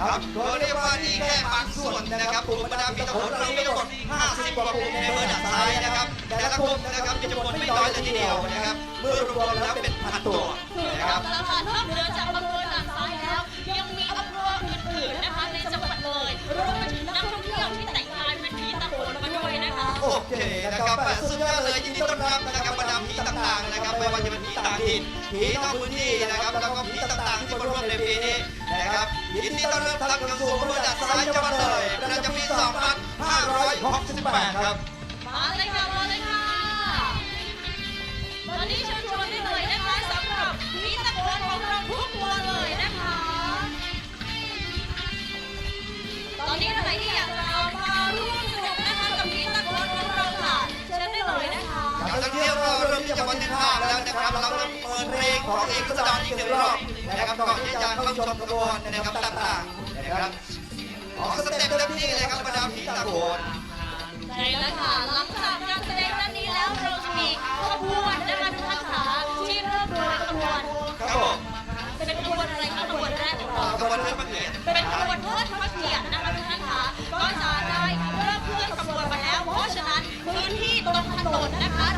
ครับก็เรียกว่านี่แค่บางส่วนนะครับกลุ่มบรรดาพีตะโขนเรามีทั้งหมด50 กว่ากลุ่มในอำเภอด่านซ้ายนะครับ แต่ละกลุ่มนะครับมีจำนวนไม่น้อยเลยทีเดียวนะครับ เมื่อรวมแล้วเป็นพันตัวนะครับตลาดนอกเหนือจากอำเภอด่านซ้ายแล้ว ยังมีอำเภออื่นๆนะคะในจังหวัดเลยรวมไปถึงนักท่องเที่ยวที่แต่งกายเป็นผีตะโขนมาด้วยนะคะ โอเคนะครับแปดสุดยอดเลยยินดีต้อนรับนะครับบรรดาผีต่างๆนะครับไม่ว่าจะเป็นผีต่างถิ่นผีนอกพื้นที่นะครับแล้วก็ ยินดีต้อนรับทางกระทรวงบริษัทสายจังหวัดเลยประจำปี2568 ครับ ที่จะวันที่ห้าแล้วนะครับ เราต้องเปิดเพลงของเอกสารอีกหนึ่งรอบนะครับก่อนที่จะเข้าชมขบวนนะครับต่างๆนะครับออกสเต็ปเต็มที่เลยครับบรรดาผีตะโขนใช่แล้วค่ะหลังจากการแสดงด้านนี้แล้วเราจะมีขบวนนะคะทุกท่านค่ะที่เริ่มดยขบวนครับผมเป็นขบวนอะไรคะขบวนแรกของเราขบวนเรือพระเกียรติเป็นขบวนเทิดพระเกียรตินะคะทุกท่านค่ะก็จะได้เริ่มเคลื่อนขบวนมาแล้ว เพราะฉะนั้นพื้นที่ตรงถนนนะคะเราอาจจะต้องขออนุญาตให้กับขบวนด้วยนะ